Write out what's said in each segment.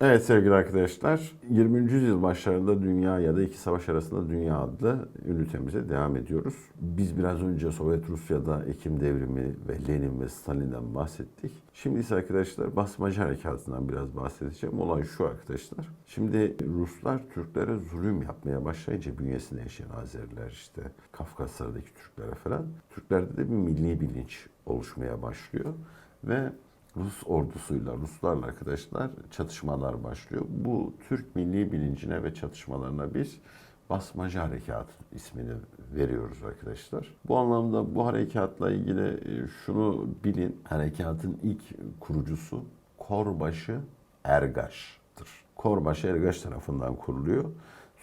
Evet sevgili arkadaşlar, 20. yüzyıl başlarında Dünya ya da İki Savaş Arasında Dünya adlı ünitemize devam ediyoruz. Biz biraz önce Sovyet Rusya'da Ekim Devrimi ve Lenin ve Stalin'den bahsettik. Şimdi ise arkadaşlar basmacı harekatından biraz bahsedeceğim. Olay şu arkadaşlar. Şimdi Ruslar Türklere zulüm yapmaya başlayınca bünyesinde yaşayan Azeriler işte Kafkaslardaki Türklere falan. Türklerde de bir milli bilinç oluşmaya başlıyor ve Rus ordusuyla, Ruslarla arkadaşlar çatışmalar başlıyor. Bu Türk milli bilincine ve çatışmalarına biz Basmacı Harekat ismini veriyoruz arkadaşlar. Bu anlamda bu harekatla ilgili e, şunu bilin. Harekatın ilk kurucusu Korbaşı Ergaş'tır. Korbaşı Ergaş tarafından kuruluyor.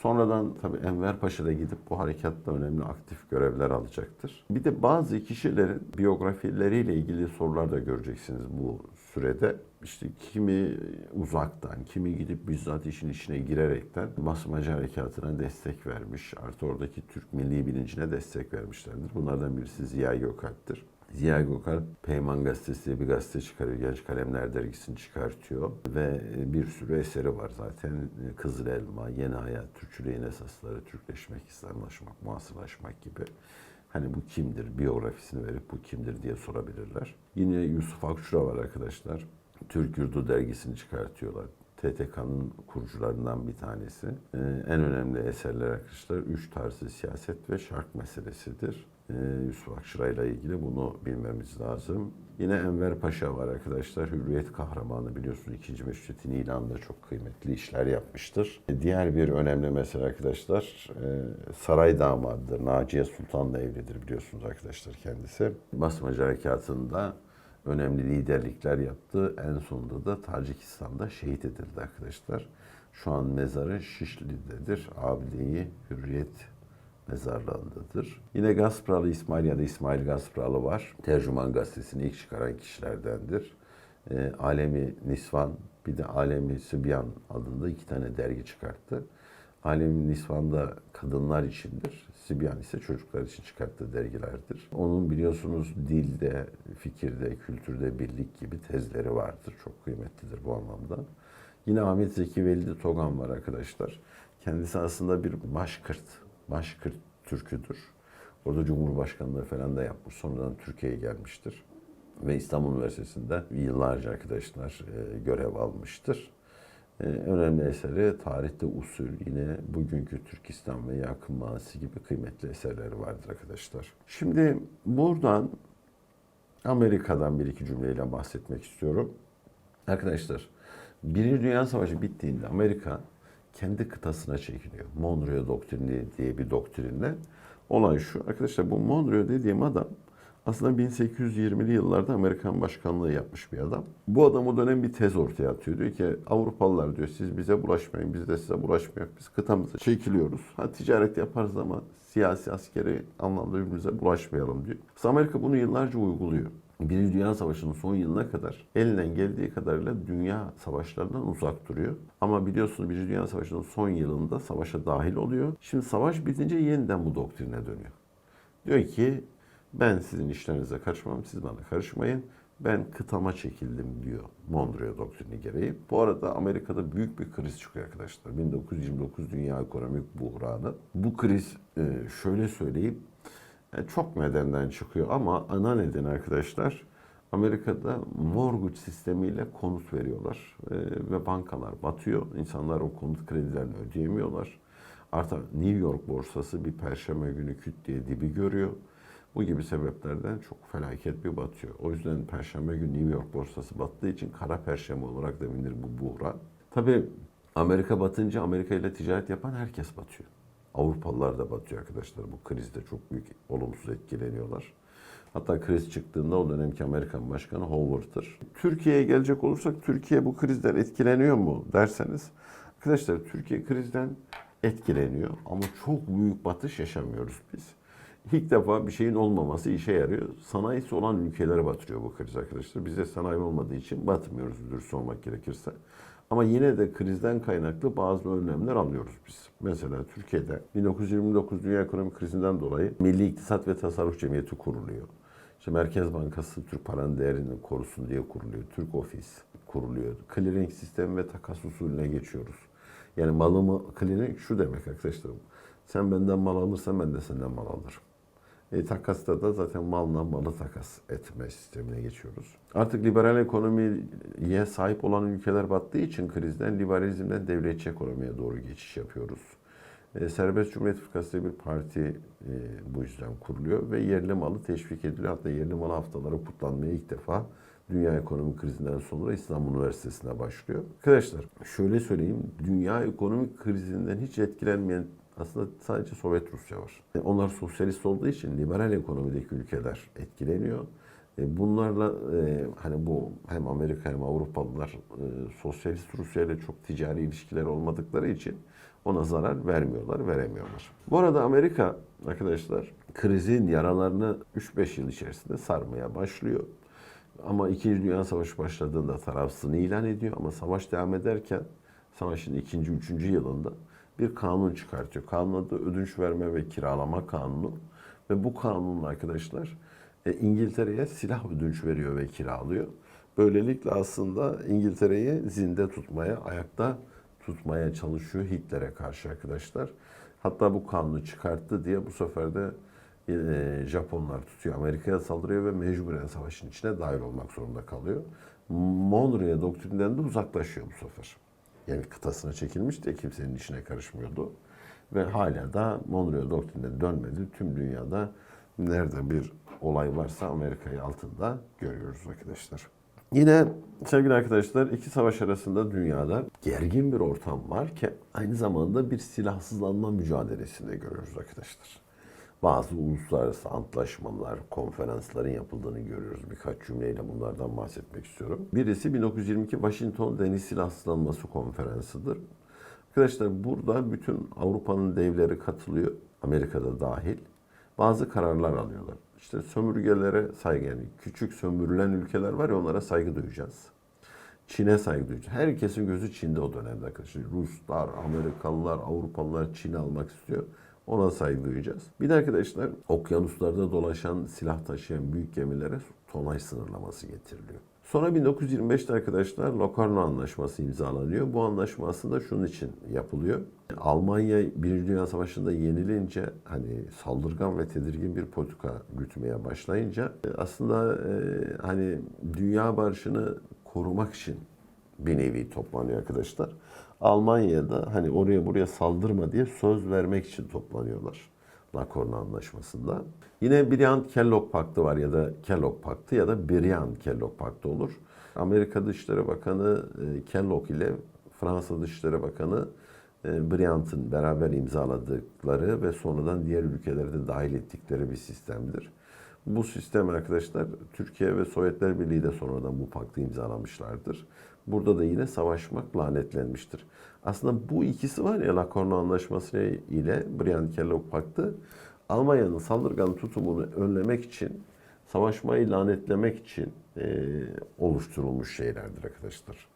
Sonradan tabii Enver Paşa da gidip bu harekatta önemli aktif görevler alacaktır. Bir de bazı kişilerin biyografileriyle ilgili sorular da göreceksiniz bu sürede. İşte kimi uzaktan, kimi gidip bizzat işin içine girerekten basmacı harekatına destek vermiş. Artı oradaki Türk milli bilincine destek vermişlerdir. Bunlardan birisi Ziya Gökalp'tir. Ziya Gökalp Peyman Gazetesi diye bir gazete çıkarıyor. Genç Kalemler dergisini çıkartıyor. Ve bir sürü eseri var zaten. Kızıl Elma, Yeni Hayat, Türkçülüğün Esasları, Türkleşmek, İslamlaşmak, Muhasırlaşmak gibi. Hani bu kimdir? Biyografisini verip bu kimdir diye sorabilirler. Yine Yusuf Akçura var arkadaşlar. Türk Yurdu dergisini çıkartıyorlar. TTK'nın kurucularından bir tanesi. Ee, en önemli eserler arkadaşlar üç tarzı siyaset ve şark meselesidir. Ee, Yusuf Akçura ile ilgili bunu bilmemiz lazım. Yine Enver Paşa var arkadaşlar. Hürriyet kahramanı biliyorsunuz 2. Meşrutiyet'in ilanında çok kıymetli işler yapmıştır. Diğer bir önemli mesele arkadaşlar e, saray damadıdır. Naciye Sultan'la evlidir biliyorsunuz arkadaşlar kendisi. Basmacı Harekatı'nda önemli liderlikler yaptı. En sonunda da Tacikistan'da şehit edildi arkadaşlar. Şu an mezarı Şişli'dedir. Abdeyi Hürriyet mezarlığındadır. Yine Gaspralı İsmail ya da İsmail Gaspralı var. Tercüman gazetesini ilk çıkaran kişilerdendir. E, Alemi Nisvan bir de Alemi Sibyan adında iki tane dergi çıkarttı. Alemi Nisvan da kadınlar içindir. Sibyan ise çocuklar için çıkarttığı dergilerdir. Onun biliyorsunuz dilde, fikirde, kültürde birlik gibi tezleri vardır. Çok kıymetlidir bu anlamda. Yine Ahmet Zeki Velidi Togan var arkadaşlar. Kendisi aslında bir başkırt, başkırt türküdür. Orada Cumhurbaşkanlığı falan da yapmış. Sonradan Türkiye'ye gelmiştir. Ve İstanbul Üniversitesi'nde yıllarca arkadaşlar e, görev almıştır. Ee, önemli eseri Tarihte Usul yine bugünkü Türkistan ve Yakın Manisi gibi kıymetli eserleri vardır arkadaşlar. Şimdi buradan Amerika'dan bir iki cümleyle bahsetmek istiyorum. Arkadaşlar Birinci Dünya Savaşı bittiğinde Amerika kendi kıtasına çekiliyor. Monroe doktrini diye bir doktrinle. Olay şu. Arkadaşlar bu Monroe dediğim adam aslında 1820'li yıllarda Amerikan başkanlığı yapmış bir adam. Bu adam o dönem bir tez ortaya atıyor. Diyor ki Avrupalılar diyor siz bize bulaşmayın, biz de size bulaşmıyor. Biz kıtamıza çekiliyoruz. Ha ticaret yaparız ama siyasi askeri anlamda birbirimize bulaşmayalım diyor. Mesela Amerika bunu yıllarca uyguluyor. Birinci Dünya Savaşı'nın son yılına kadar elinden geldiği kadarıyla dünya savaşlarından uzak duruyor. Ama biliyorsunuz Birinci Dünya Savaşı'nın son yılında savaşa dahil oluyor. Şimdi savaş bitince yeniden bu doktrine dönüyor. Diyor ki ben sizin işlerinize karışmam, siz bana karışmayın. Ben kıtama çekildim diyor Monroe doktrini gereği. Bu arada Amerika'da büyük bir kriz çıkıyor arkadaşlar. 1929 Dünya Ekonomik Buhranı. Bu kriz e, şöyle söyleyeyim e, çok nedenden çıkıyor ama ana neden arkadaşlar Amerika'da mortgage sistemiyle konut veriyorlar E, ve bankalar batıyor. İnsanlar o konut kredilerini ödeyemiyorlar. Artık New York borsası bir perşembe günü küt diye dibi görüyor. Bu gibi sebeplerden çok felaket bir batıyor. O yüzden Perşembe günü New York borsası battığı için kara perşembe olarak da bilinir bu buhran. Tabii Amerika batınca Amerika ile ticaret yapan herkes batıyor. Avrupalılar da batıyor arkadaşlar. Bu krizde çok büyük olumsuz etkileniyorlar. Hatta kriz çıktığında o dönemki Amerikan Başkanı Howard'tır. Türkiye'ye gelecek olursak Türkiye bu krizden etkileniyor mu derseniz arkadaşlar Türkiye krizden etkileniyor ama çok büyük batış yaşamıyoruz biz. İlk defa bir şeyin olmaması işe yarıyor. Sanayisi olan ülkelere batırıyor bu kriz arkadaşlar. Bizde sanayi olmadığı için batmıyoruz dürüst olmak gerekirse. Ama yine de krizden kaynaklı bazı önlemler alıyoruz biz. Mesela Türkiye'de 1929 Dünya Ekonomik Krizinden dolayı Milli İktisat ve Tasarruf Cemiyeti kuruluyor. İşte Merkez Bankası Türk paranın değerini korusun diye kuruluyor. Türk Ofis kuruluyor. Clearing sistemi ve takas usulüne geçiyoruz. Yani malımı clearing şu demek arkadaşlarım. Sen benden mal alırsan ben de senden mal alırım. E, takasta da zaten malla malı takas etme sistemine geçiyoruz. Artık liberal ekonomiye sahip olan ülkeler battığı için krizden liberalizmden devletçi ekonomiye doğru geçiş yapıyoruz. E, Serbest Cumhuriyet Fırkası diye bir parti e, bu yüzden kuruluyor ve yerli malı teşvik ediliyor. Hatta yerli malı haftaları kutlanmaya ilk defa dünya ekonomik krizinden sonra İstanbul Üniversitesi'ne başlıyor. Arkadaşlar şöyle söyleyeyim, dünya ekonomik krizinden hiç etkilenmeyen aslında sadece Sovyet Rusya var. E, Onlar sosyalist olduğu için liberal ekonomideki ülkeler etkileniyor. E, Bunlarla e, hani bu hem Amerika hem Avrupalılar e, sosyalist Rusya ile çok ticari ilişkiler olmadıkları için ona zarar vermiyorlar, veremiyorlar. Bu arada Amerika arkadaşlar krizin yaralarını 3-5 yıl içerisinde sarmaya başlıyor. Ama İkinci Dünya Savaşı başladığında tarafsızlığını ilan ediyor ama savaş devam ederken savaşın ikinci, üçüncü yılında bir kanun çıkartıyor. Kanun adı ödünç verme ve kiralama kanunu. Ve bu kanunla arkadaşlar e, İngiltere'ye silah ödünç veriyor ve kiralıyor. Böylelikle aslında İngiltere'yi zinde tutmaya, ayakta tutmaya çalışıyor Hitler'e karşı arkadaşlar. Hatta bu kanunu çıkarttı diye bu sefer de e, Japonlar tutuyor, Amerika'ya saldırıyor ve mecburen savaşın içine dahil olmak zorunda kalıyor. Monroe doktrinden de uzaklaşıyor bu sefer. Yani kıtasına çekilmiş de kimsenin işine karışmıyordu. Ve hala da Monroe doktrine dönmedi. Tüm dünyada nerede bir olay varsa Amerika'yı altında görüyoruz arkadaşlar. Yine sevgili arkadaşlar iki savaş arasında dünyada gergin bir ortam varken aynı zamanda bir silahsızlanma mücadelesinde görüyoruz arkadaşlar. Bazı uluslararası antlaşmalar, konferansların yapıldığını görüyoruz. Birkaç cümleyle bunlardan bahsetmek istiyorum. Birisi 1922 Washington Deniz Silahsızlanması Konferansı'dır. Arkadaşlar burada bütün Avrupa'nın devleri katılıyor. Amerika'da dahil. Bazı kararlar alıyorlar. İşte sömürgelere saygı yani küçük sömürülen ülkeler var ya onlara saygı duyacağız. Çin'e saygı duyacağız. Herkesin gözü Çin'de o dönemde arkadaşlar. Ruslar, Amerikalılar, Avrupalılar Çin'i almak istiyor. Ona saygı duyacağız. Bir de arkadaşlar okyanuslarda dolaşan silah taşıyan büyük gemilere tonaj sınırlaması getiriliyor. Sonra 1925'te arkadaşlar Locarno Anlaşması imzalanıyor. Bu anlaşma aslında şunun için yapılıyor. Almanya Birinci Dünya Savaşı'nda yenilince hani saldırgan ve tedirgin bir politika gütmeye başlayınca e, aslında e, hani dünya barışını korumak için bir nevi toplanıyor arkadaşlar. Almanya'da hani oraya buraya saldırma diye söz vermek için toplanıyorlar. Lakorna Anlaşması'nda. Yine Briand-Kellogg Paktı var ya da Kellogg Paktı ya da Briand-Kellogg Paktı olur. Amerika Dışişleri Bakanı e, Kellogg ile Fransa Dışişleri Bakanı e, Briand'ın beraber imzaladıkları ve sonradan diğer ülkeleri de dahil ettikleri bir sistemdir. Bu sistem arkadaşlar Türkiye ve Sovyetler Birliği de sonradan bu paktı imzalamışlardır. Burada da yine savaşmak lanetlenmiştir. Aslında bu ikisi var ya Lakorno Anlaşması ile Briand-Kellogg Paktı Almanya'nın saldırgan tutumunu önlemek için, savaşmayı lanetlemek için e, oluşturulmuş şeylerdir arkadaşlar.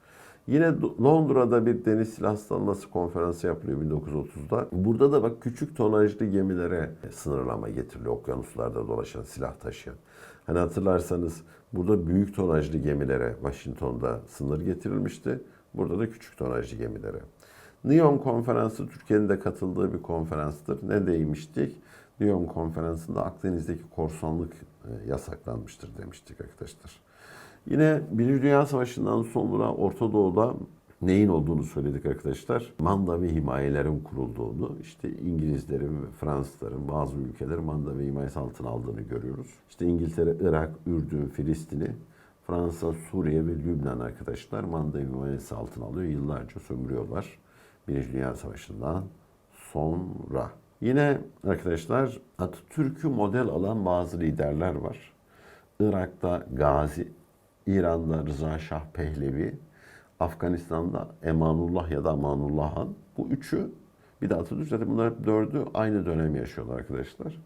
Yine Londra'da bir deniz silahlanması konferansı yapılıyor 1930'da. Burada da bak küçük tonajlı gemilere sınırlama getiriliyor okyanuslarda dolaşan silah taşıyan. Hani hatırlarsanız burada büyük tonajlı gemilere Washington'da sınır getirilmişti. Burada da küçük tonajlı gemilere. Nyon Konferansı Türkiye'nin de katıldığı bir konferanstır. Ne değmiştik? Nyon Konferansı'nda Akdeniz'deki korsanlık e, yasaklanmıştır demiştik arkadaşlar. Yine Birinci Dünya Savaşı'ndan sonra Orta Doğu'da neyin olduğunu söyledik arkadaşlar. Manda ve himayelerin kurulduğunu, işte İngilizlerin ve Fransızların bazı ülkeler manda ve himayesi altına aldığını görüyoruz. İşte İngiltere, Irak, Ürdün, Filistin'i, Fransa, Suriye ve Lübnan arkadaşlar manda ve himayesi altına alıyor. Yıllarca sömürüyorlar. Birinci Dünya Savaşı'ndan sonra. Yine arkadaşlar Atatürk'ü model alan bazı liderler var. Irak'ta Gazi, İran'da Rıza Şah Pehlevi, Afganistan'da Emanullah ya da Amanullah Han. Bu üçü bir de Atatürk zaten bunlar dördü aynı dönem yaşıyorlar arkadaşlar.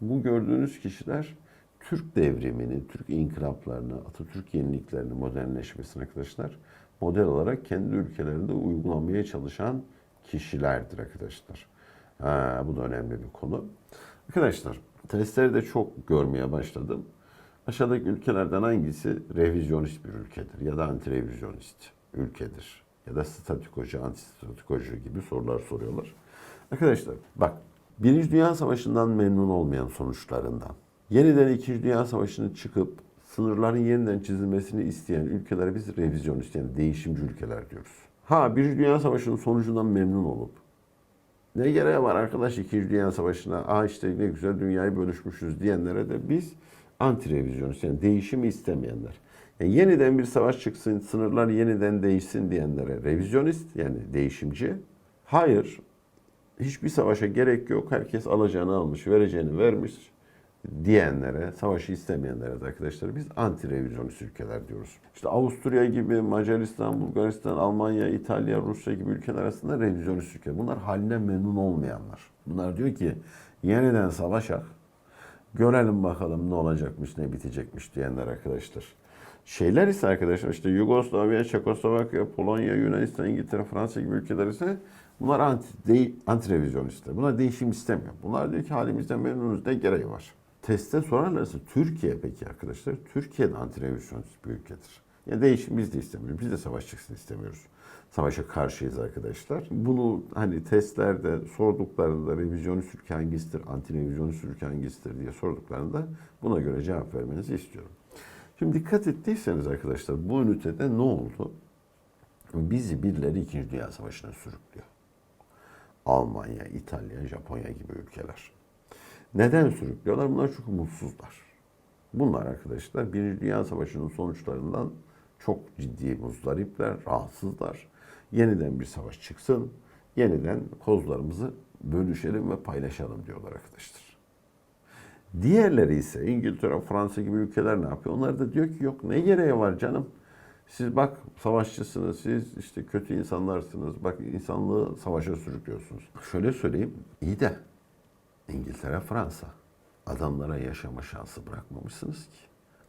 Bu gördüğünüz kişiler Türk devrimini, Türk inkılaplarını, Atatürk yeniliklerini, modernleşmesini arkadaşlar model olarak kendi ülkelerinde uygulamaya çalışan kişilerdir arkadaşlar. Ha, bu da önemli bir konu. Arkadaşlar testleri de çok görmeye başladım. Aşağıdaki ülkelerden hangisi revizyonist bir ülkedir ya da anti-revizyonist ülkedir ya da statikocu, anti-statikocu gibi sorular soruyorlar. Arkadaşlar bak Birinci Dünya Savaşı'ndan memnun olmayan sonuçlarından, yeniden İkinci Dünya Savaşı'nın çıkıp sınırların yeniden çizilmesini isteyen ülkelere biz revizyonist yani değişimci ülkeler diyoruz. Ha Birinci Dünya Savaşı'nın sonucundan memnun olup ne gereği var arkadaş İkinci Dünya Savaşı'na? Aa işte ne güzel dünyayı bölüşmüşüz diyenlere de biz anti-revizyonist yani değişimi istemeyenler. Yani yeniden bir savaş çıksın, sınırlar yeniden değişsin diyenlere revizyonist yani değişimci. Hayır, hiçbir savaşa gerek yok. Herkes alacağını almış, vereceğini vermiş diyenlere, savaşı istemeyenlere de arkadaşlar biz anti-revizyonist ülkeler diyoruz. İşte Avusturya gibi, Macaristan, Bulgaristan, Almanya, İtalya, Rusya gibi ülkeler arasında revizyonist ülkeler. Bunlar haline memnun olmayanlar. Bunlar diyor ki yeniden savaşak, görelim bakalım ne olacakmış, ne bitecekmiş diyenler arkadaşlar. Şeyler ise arkadaşlar işte Yugoslavya, Çekoslovakya, Polonya, Yunanistan, İngiltere, Fransa gibi ülkeler ise bunlar anti, de, anti-revizyonistler. Bunlar değişim istemiyor. Bunlar diyor ki halimizden memnunuz ne gereği var. Testte sorarlarsa Türkiye peki arkadaşlar, Türkiye de anti-revizyonist bir ülkedir. Ya değişim biz de istemiyoruz. Biz de savaş çıksın istemiyoruz. Savaşa karşıyız arkadaşlar. Bunu hani testlerde sorduklarında revizyonist ülke hangisidir, anti-revizyonist ülke hangisidir diye sorduklarında buna göre cevap vermenizi istiyorum. Şimdi dikkat ettiyseniz arkadaşlar bu ünitede ne oldu? Bizi birileri 2. Dünya Savaşı'na sürüklüyor. Almanya, İtalya, Japonya gibi ülkeler. Neden sürüklüyorlar? Bunlar çünkü mutsuzlar. Bunlar arkadaşlar Birinci Dünya Savaşı'nın sonuçlarından çok ciddi muzdaripler, rahatsızlar. Yeniden bir savaş çıksın, yeniden kozlarımızı bölüşelim ve paylaşalım diyorlar arkadaşlar. Diğerleri ise İngiltere, Fransa gibi ülkeler ne yapıyor? Onlar da diyor ki yok ne gereği var canım? Siz bak savaşçısınız, siz işte kötü insanlarsınız. Bak insanlığı savaşa sürüklüyorsunuz. Şöyle söyleyeyim, iyi de İngiltere, Fransa adamlara yaşama şansı bırakmamışsınız ki.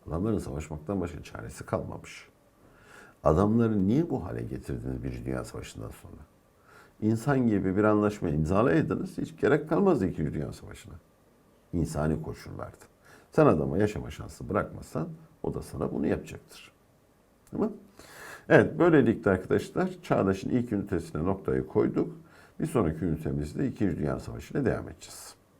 Adamların savaşmaktan başka çaresi kalmamış. Adamları niye bu hale getirdiniz bir Dünya Savaşı'ndan sonra? İnsan gibi bir anlaşma imzalaydınız hiç gerek kalmazdı İkinci Dünya Savaşı'na. İnsani koşullardı. Sen adama yaşama şansı bırakmazsan o da sana bunu yapacaktır. Değil mi? Evet böylelikle arkadaşlar Çağdaş'ın ilk ünitesine noktayı koyduk. Bir sonraki ünitemizde İkinci Dünya Savaşı devam edeceğiz.